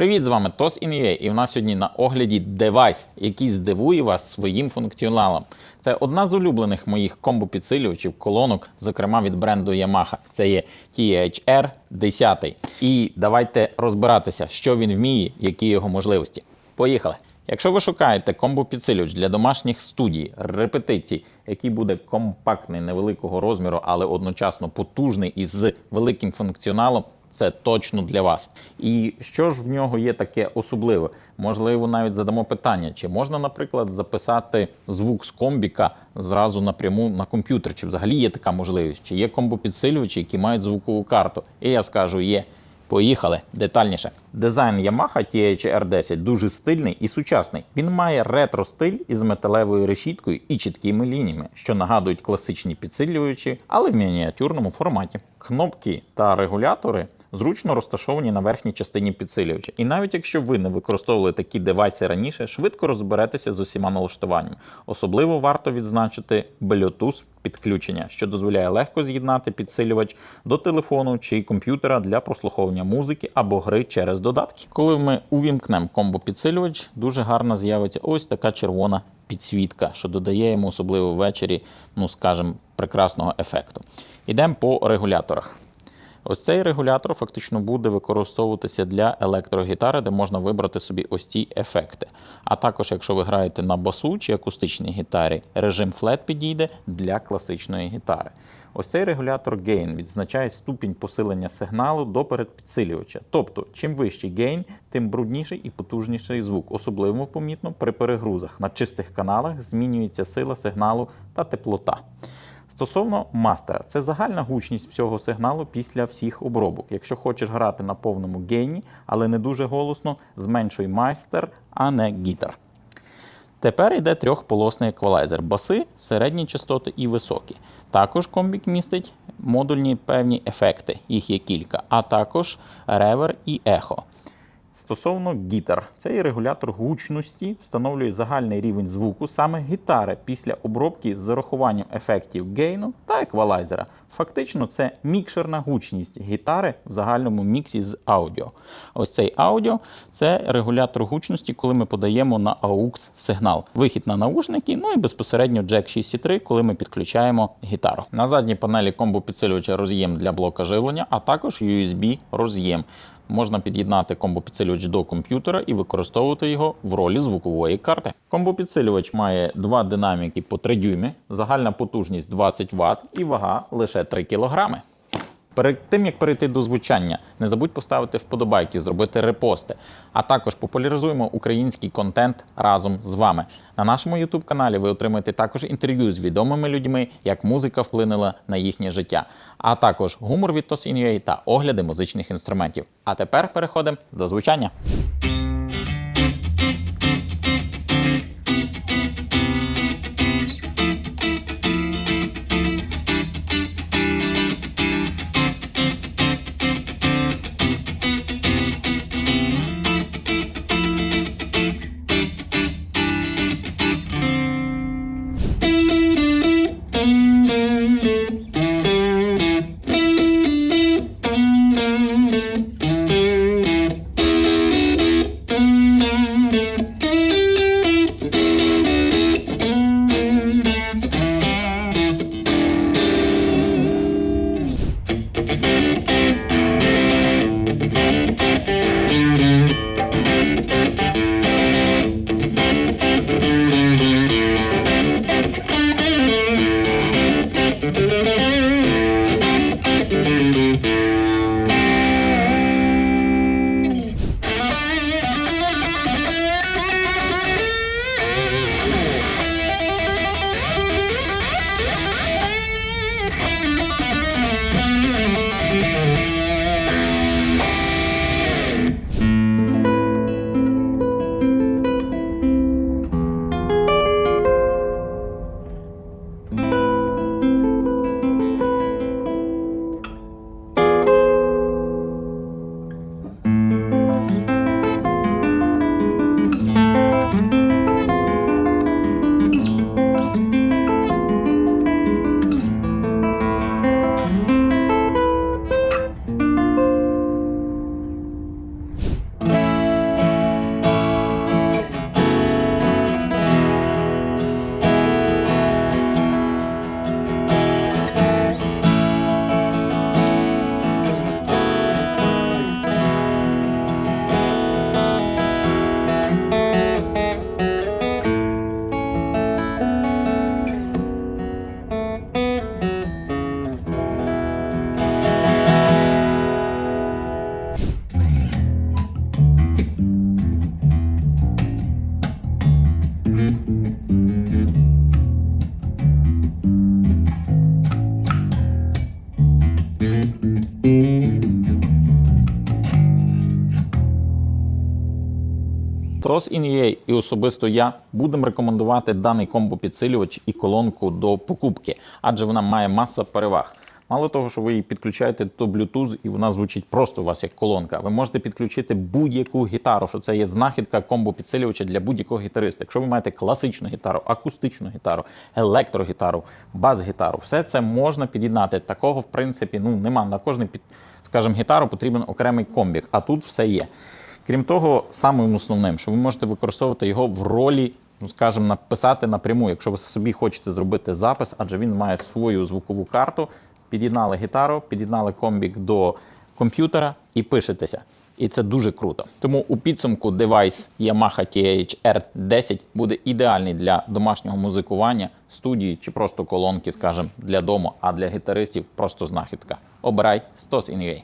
Привіт, з вами Тос Ін'є, і в нас сьогодні на огляді девайс, який здивує вас своїм функціоналом. Це одна з улюблених моїх комбо-підсилювачів колонок, зокрема від бренду Yamaha. Це є THR 10. І давайте розбиратися, що він вміє, які його можливості. Поїхали! Якщо ви шукаєте комбо-підсилювач для домашніх студій, репетицій, який буде компактний, невеликого розміру, але одночасно потужний і з великим функціоналом, це точно для вас. І що ж в нього є таке особливе? Можливо, навіть задамо питання, чи можна, наприклад, записати звук з комбіка зразу напряму на комп'ютер, чи взагалі є така можливість, чи є комбо-підсилювачі, які мають звукову карту. І я скажу, є. Поїхали детальніше. Дизайн Yamaha THR10 дуже стильний і сучасний. Він має ретро-стиль із металевою решіткою і чіткими лініями, що нагадують класичні підсилювачі, але в мініатюрному форматі. Кнопки та регулятори зручно розташовані на верхній частині підсилювача. І навіть якщо ви не використовували такі девайси раніше, швидко розберетеся з усіма налаштуваннями. Особливо варто відзначити Bluetooth підключення, що дозволяє легко з'єднати підсилювач до телефону чи комп'ютера для прослуховування музики або гри через додатки. Коли ми увімкнемо комбо-підсилювач, дуже гарно з'явиться ось така червона підсвітка, що додає йому особливо ввечері, ну скажімо, прекрасного ефекту. Йдемо по регуляторах. Ось цей регулятор фактично буде використовуватися для електрогітари, де можна вибрати собі ось ці ефекти. А також, якщо ви граєте на басу чи акустичній гітарі, режим Flat підійде для класичної гітари. Ось цей регулятор Gain відзначає ступінь посилення сигналу до передпідсилювача. Тобто, чим вищий гейн, тим брудніший і потужніший звук. Особливо помітно при перегрузах. На чистих каналах змінюється сила сигналу та теплота. Стосовно мастера, це загальна гучність всього сигналу після всіх обробок. Якщо хочеш грати на повному гейні, але не дуже голосно, зменшуй майстер, а не гітар. Тепер йде трьохполосний еквалайзер. Баси, середні частоти і високі. Також комбік містить модульні певні ефекти, їх є кілька, а також ревер і ехо. Стосовно гітар, цей регулятор гучності встановлює загальний рівень звуку саме гітари після обробки з урахуванням ефектів гейну та еквалайзера. Фактично, це мікшерна гучність гітари в загальному міксі з аудіо. Ось цей аудіо це регулятор гучності, коли ми подаємо на AUX сигнал. Вихід на наушники, ну і безпосередньо Jack 6.3, коли ми підключаємо гітару. На задній панелі комбо підсилювача роз'єм для блока живлення, а також USB роз'єм можна під'єднати комбо-підсилювач до комп'ютера і використовувати його в ролі звукової карти. Комбо-підсилювач має два динаміки по 3 дюйми, загальна потужність 20 Вт і вага лише 3 кг. Перед тим як перейти до звучання, не забудь поставити вподобайки, зробити репости, а також популяризуємо український контент разом з вами. На нашому youtube каналі ви отримаєте також інтерв'ю з відомими людьми, як музика вплинула на їхнє життя, а також гумор від Tosin.ua та огляди музичних інструментів. А тепер переходимо до звучання. TOS InUA і особисто я будемо рекомендувати даний комбо-підсилювач і колонку до покупки, адже вона має маса переваг. Мало того, що ви її підключаєте до Bluetooth і вона звучить просто у вас як колонка. Ви можете підключити будь-яку гітару, що це є знахідка комбо-підсилювача для будь-якого гітариста. Якщо ви маєте класичну гітару, акустичну гітару, електрогітару, бас-гітару, все це можна під'єднати. Такого, в принципі, ну нема. На кожний під, скажімо, гітару потрібен окремий комбік, а тут все є. Крім того, самим основним, що ви можете використовувати його в ролі, ну скажімо, написати напряму, якщо ви собі хочете зробити запис, адже він має свою звукову карту. Під'єднали гітару, під'єднали комбік до комп'ютера і пишетеся. І це дуже круто. Тому у підсумку девайс Yamaha THR 10 буде ідеальний для домашнього музикування, студії чи просто колонки, скажімо, для дому, а для гітаристів просто знахідка. Обирай 100 InUA.